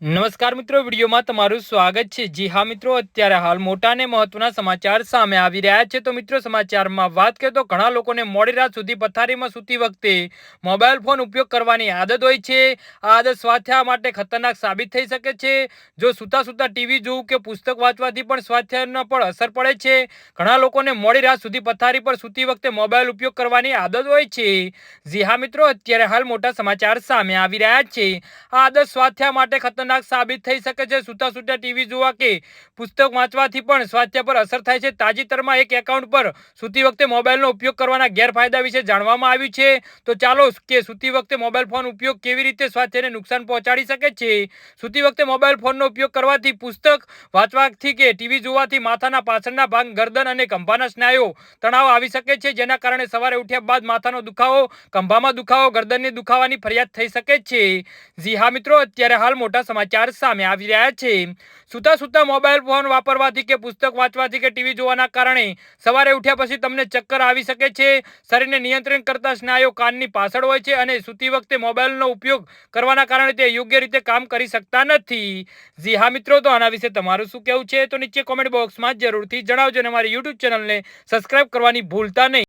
નમસ્કાર મિત્રો, વિડીયોમાં તમારું સ્વાગત છે. જી હા મિત્રો, અત્યારે હાલ મોટા અને મહત્વના સમાચાર સામે આવી રહ્યા છે. તો મિત્રો, સમાચારમાં વાત કરીએ તો ઘણા લોકોને મોડી રાત સુધી પથારીમાં સૂતી વખતે મોબાઈલ ફોન ઉપયોગ કરવાની આદત હોય છે. આ આદત સ્વાસ્થ્ય માટે ખતરનાક સાબિત થઈ શકે છે. જો સૂતા સૂતા ટીવી જોવું કે પુસ્તક વાંચવાથી પણ સ્વાસ્થ્યનો પણ અસર પડે છે. ઘણા લોકોને મોડી રાત સુધી પથારી પર સૂતી વખતે મોબાઈલ ઉપયોગ કરવાની આદત હોય છે. જી હા મિત્રો, અત્યારે હાલ મોટા સમાચાર સામે આવી રહ્યા છે. આ આદત સ્વાસ્થ્ય માટે ખતરનાક સાબિત થઈ શકે છે. સૂતા સૂતા ટીવી જોવા કે પુસ્તક વાંચવાથી પણ સ્વાસ્થ્ય પર અસર થાય છે. તાજેતરમાં એક એકાઉન્ટ પર સૂતી વખતે મોબાઈલનો ઉપયોગ કરવાના ગેરફાયદા વિશે જાણવામાં આવ્યું છે. તો ચાલો કે સૂતી વખતે મોબાઈલ ફોન ઉપયોગ કેવી રીતે સ્વાસ્થ્યને નુકસાન પહોંચાડી શકે છે? સૂતી વખતે મોબાઈલ ફોનનો ઉપયોગ કરવાથી પુસ્તક વાંચવાથી કે ટીવી જોવાથી માથાના પાછળના ભાગ, ગરદન અને ખંભાના સ્નાયુઓ તણાવ આવી શકે છે. જેના કારણે સવારે ઉઠ્યા બાદ માથાનો દુખાવો, ખંભામાં દુખાવો, ગરદનની દુખાવાની ફરિયાદ થઈ શકે છે. જી હા મિત્રો, અત્યારે હાલ મોટા સમાચાર સામે આવી રહ્યા છે. સૂતા સૂતા મોબાઈલ ફોન વાપરવાથી કે પુસ્તક વાંચવાથી કે ટીવી જોવાના કારણે સવારે ઉઠ્યા પછી તમને ચક્કર આવી શકે છે. શરીરને નિયંત્રણ કરતા સ્નાયુઓ કાનની પાછળ હોય છે અને સૂતી વખતે મોબાઈલનો ઉપયોગ કરવાના કારણે તે યોગ્ય રીતે કામ કરી શકતા નથી. જી હા મિત્રો, તો આના વિશે તમારું શું કહેવું છે? તો નીચે કોમેન્ટ બોક્સમાં જરૂરથી જણાવજો અને મારી યુટ્યુબ ચેનલને સબસ્ક્રાઇબ કરવાની ભૂલતા નહીં.